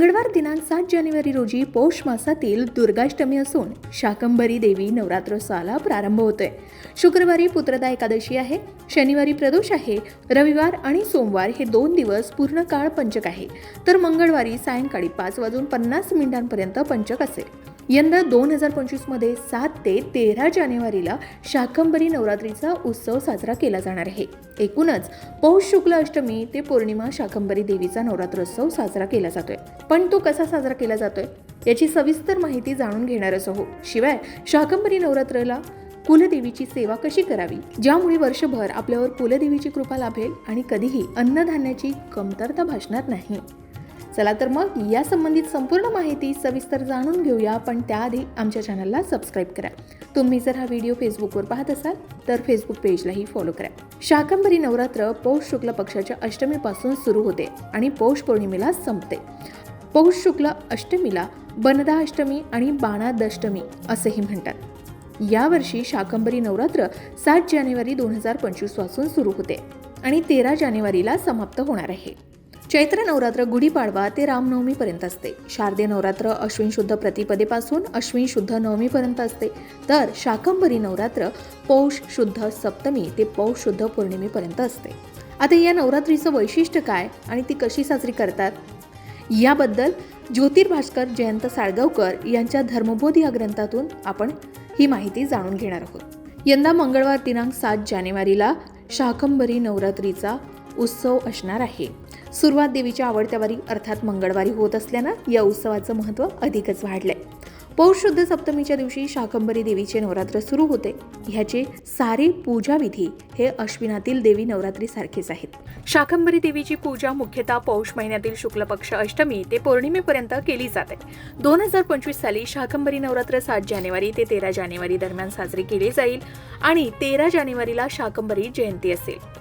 मंगळवार दिनांक सात जानेवारी रोजी पौष मासातील दुर्गाष्टमी असून शाकंभरी देवी नवरात्रोत्सवाला प्रारंभ होतोय. शुक्रवारी पुत्रदा एकादशी आहे शनिवारी प्रदोष आहे रविवार आणि सोमवार हे दोन दिवस पूर्ण काळ पंचक आहे. तर मंगळवारी सायंकाळी पाच वाजून पन्नास मिनिटांपर्यंत पंचक असेल. यंदा दोन हजार पंचवीसमध्ये सात ते तेरा जानेवारीला शाकंभरी नवरात्रीचा उत्सव साजरा केला जाणार आहे. एकूणच पौष शुक्ल अष्टमी ते पौर्णिमा शाकंभरी देवीचा नवरात्रोत्सव साजरा केला जातोय. पण तो कसा साजरा केला जातोय? याची सविस्तर माहिती जाणून घेणारच आहोत. शिवाय शाकंभरी नवरात्रला कुलदेवीची सेवा कशी करावी? ज्यामुळे वर्षभर आपल्यावर कुलदेवीची कृपा लाभेल आणि कधीही अन्नधान्याची कमतरता भासणार नाही. चला तर मग या संबंधित संपूर्ण माहिती सविस्तर जाणून घेऊया पण त्याआधी आमच्या चॅनलला सबस्क्राईब करा. तुम्ही जर हा व्हिडिओ फेसबुकवर पाहत असाल तर फेसबुक पेजलाही फॉलो करा. शाकंभरी नवरात्र पौष शुक्ल पक्षाच्या अष्टमीपासून सुरू होते आणि पौष पौर्णिमेला संपते. पौष शुक्ल अष्टमीला बनदा अष्टमी आणि बाणादष्टमी असेही म्हणतात. यावर्षी शाकंभरी नवरात्र सात जानेवारी दोन हजार पंचवीसपासून सुरू होते आणि तेरा जानेवारीला समाप्त होणार आहे. चैत्र नवरात्र गुढीपाडवा ते रामनवमीपर्यंत असते. शारदीय नवरात्र अश्विन शुद्ध प्रतिपदेपासून अश्विन शुद्ध नवमीपर्यंत असते. तर शाकंभरी नवरात्र पौष शुद्ध सप्तमी ते पौष शुद्ध पौर्णिमेपर्यंत असते. आता या नवरात्रीचं वैशिष्ट्य काय आणि ती कशी साजरी करतात? याबद्दल ज्योतिर्भास्कर जयंत साळगावकर यांच्या धर्मबोध या ग्रंथातून आपण ही माहिती जाणून घेणार आहोत. यंदा मंगळवार दिनांक सात जानेवारीला शाकंभरी नवरात्रीचा उत्सव असणार आहे. सुरुवात देवीच्या आवडत्या वारी अर्थात मंगळवारी होत असल्यानं या उत्सवाचं महत्त्व अधिकच वाढलंय. पौष शुद्ध सप्तमीच्या दिवशी शाकंभरी देवीचे नवरात्र सुरू होते. ह्याचे सारे पूजाविधी हे अश्विनातील देवी नवरात्रीसारखेच आहेत. शाकंभरी देवीची पूजा मुख्यतः पौष महिन्यातील शुक्ल पक्ष अष्टमी ते पौर्णिमेपर्यंत केली जाते. दोन हजार पंचवीस साली शाकंभरी नवरात्र सात जानेवारी ते तेरा जानेवारी दरम्यान साजरी केली जाईल आणि तेरा जानेवारीला शाकंभरी जयंती असेल.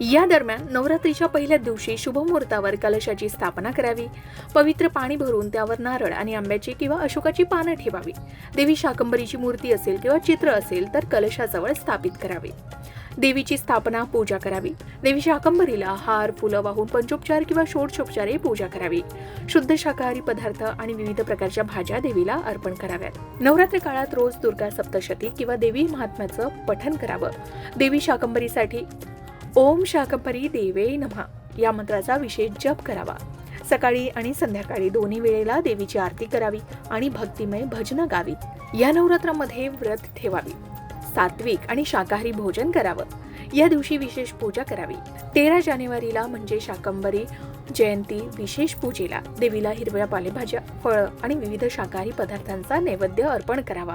या दरम्यान नवरात्रीच्या पहिल्या दिवशी शुभमुहूर्तावर कलशाची स्थापना करावी. पवित्र पाणी भरून त्यावर नारळ आणि आंब्याची किंवा अशोकाची पानं ठेवावी. देवी शाकंभरीची मूर्ती असेल किंवा चित्र असेल तर कलशाजवळ स्थापित करावे. देवीची स्थापना पूजा करावी. देवी शाकंभरीला हार फुलं वाहून पंचोपचार किंवा षोडशोपचारे पूजा करावी. शुद्ध शाकाहारी पदार्थ आणि विविध प्रकारच्या भाज्या देवीला अर्पण कराव्यात. नवरात्र काळात रोज दुर्गा सप्तशती किंवा देवी महात्म्याचं पठन करावं. देवी शाकंभरीसाठी ओम शाकंभरी देवे नमहा या मंत्राचा विशेष जप करावा. सकाळी आणि संध्याकाळी दोन्ही वेळेला देवीची आरती करावी आणि भक्तिमय भजनं गावीत या नवरात्रामध्ये व्रत ठेवावी. सात्विक आणि शाकाहारी भोजन करावं. या दिवशी विशेष पूजा करावी. तेरा जानेवारीला म्हणजे शाकंभरी जयंती विशेष पूजेला देवीला हिरव्या पालेभाज्या फळं आणि विविध शाकाहारी पदार्थांचा नैवेद्य अर्पण करावा.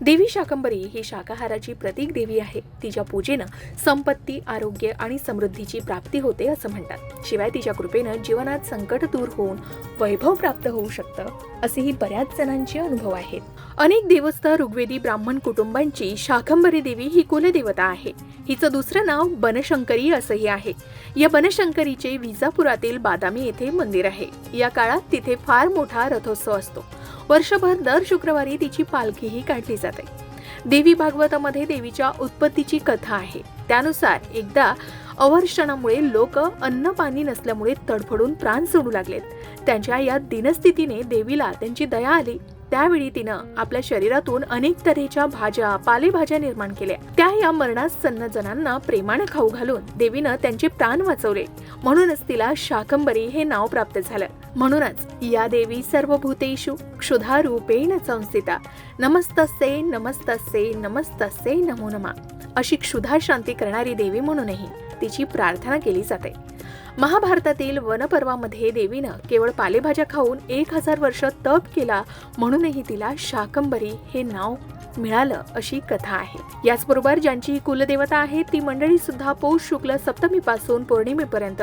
देवी शाकंभरी ही शाकाहाराची प्रतीक देवी आहे. तिच्या पूजेनं संपत्ती आरोग्य आणि समृद्धीची प्राप्ती होते असं म्हणतात. शिवाय तिच्या कृपेनं जीवनात संकट दूर होऊन वैभव प्राप्त होऊ शकतं असेही बऱ्याच जणांचे अनुभव आहेत. अनेक देवस्थ ऋग्वेदी ब्राह्मण कुटुंबांची शाकंभरी देवी ही कुलदेवता आहे. हिचं दुसरं नाव बनशंकरी असंही आहे. या बनशंकरीचे विजापुरातील बादामी येथे मंदिर आहे. या काळात तिथे फार मोठा रथोत्सव असतो. वर्षभर दर शुक्रवारी तिची पालखीही काढली जाते. देवी भागवतामध्ये देवीच्या उत्पत्तीची कथा आहे. त्यानुसार एकदा अवर्षणामुळे लोक अन्न पाणी नसल्यामुळे तडफडून प्राण सोडू लागलेत. त्यांच्या या दिनस्थितीने देवीला त्यांची दया आली. त्यावेळी तिनं आपल्या शरीरातून अनेक तऱ्हेच्या भाज्या पालेभाज्या निर्माण केल्या. त्या या मरणासन्न जणांना प्रेमानं खाऊ घालून देवीनं त्यांचे प्राण वाचवले. म्हणूनच तिला शाकंबरी हे नाव प्राप्त झालं. म्हणूनच या देवी सर्व भूतेषु क्षुधा रूपेण संस्थिता. नमस्तसे नमस्तसे नमस्तसे नमो नमा. अशी क्षुधा शांती करणारी देवी म्हणूनही तिची प्रार्थना केली जाते. महाभारतातील वनपर्वामध्ये देवीनं केवळ पालेभाज्या खाऊन एक हजार वर्ष तप केला म्हणूनही तिला शाकंबरी हे नाव मिळालं अशी कथा आहे. याचबरोबर ज्यांची कुलदेवता आहे ती मंडळी सुद्धा पौष शुक्ल सप्तमीपासून पौर्णिमेपर्यंत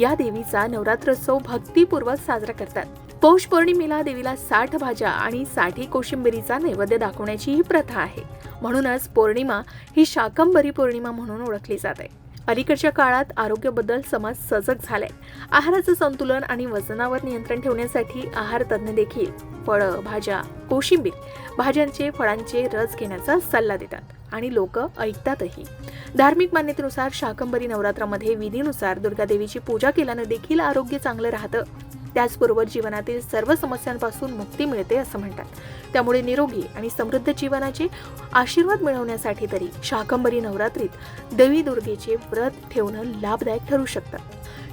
या देवीचा नवरात्रोत्सव भक्तीपूर्वक साजरा करतात. पौष पौर्णिमेला देवीला साठ भाज्या आणि साठी कोशिंबिरीचा नैवेद्य दाखवण्याची ही प्रथा आहे. म्हणूनच पौर्णिमा ही शाकंबरी पौर्णिमा म्हणून ओळखली जाते. अलीकडच्या काळात आरोग्याबद्दल समाज सजग झालाय. आहाराचं संतुलन आणि वजनावर नियंत्रण ठेवण्यासाठी आहार तज्ज्ञ देखील फळं भाज्या कोशिंबीर भाज्यांचे फळांचे रस घेण्याचा सल्ला देतात आणि लोक ऐकतातही. धार्मिक मान्यतेनुसार शाकंबरी नवरात्रामध्ये विधीनुसार दुर्गादेवीची पूजा केल्यानं देखील आरोग्य चांगलं राहतं. त्याचबरोबर जीवनातील सर्व समस्यांपासून मुक्ती मिळते असं म्हणतात. त्यामुळे निरोगी आणि समृद्ध जीवनाचे आशीर्वाद मिळवण्यासाठी तरी शाकंभरी नवरात्रीत देवी दुर्गेचे व्रत ठेवणं लाभदायक ठरू शकतं.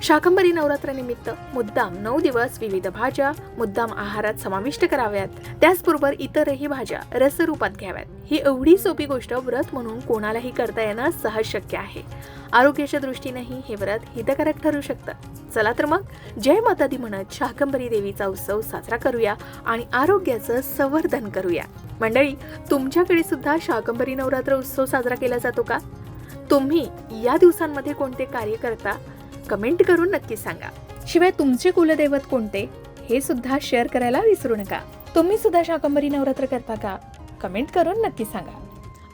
शाकंभरी नवरात्रानिमित्त मुद्दाम नऊ दिवस विविध भाज्या मुद्दाम आहारात समाविष्ट कराव्यात. त्याचबरोबर इतरही भाज्या रसरूपात घ्याव्यात. ही एवढी सोपी गोष्ट व्रत म्हणून कोणालाही करता येणं सहज शक्य आहे. आरोग्याच्या दृष्टीनेही हे व्रत हितकारक ठरू शकतं. चला तर मग. जय माता दी म्हणत शाकंभरी देवीचा उत्सव साजरा करूया आणि आरोग्याचं संवर्धन करूया. मंडळी तुमच्याकडे सुद्धा शाकंभरी नवरात्र उत्सव साजरा केला जातो का? तुम्ही या दिवसांमध्ये कोणते कार्य करता? कमेंट करून नक्की सांगा. शिवाय तुमचे कुलदैवत कोणते? हे सुद्धा शेअर करायला विसरू नका. तुम्ही सुद्धा शाकंभरी नवरात्र करता का? कमेंट करून नक्की सांगा.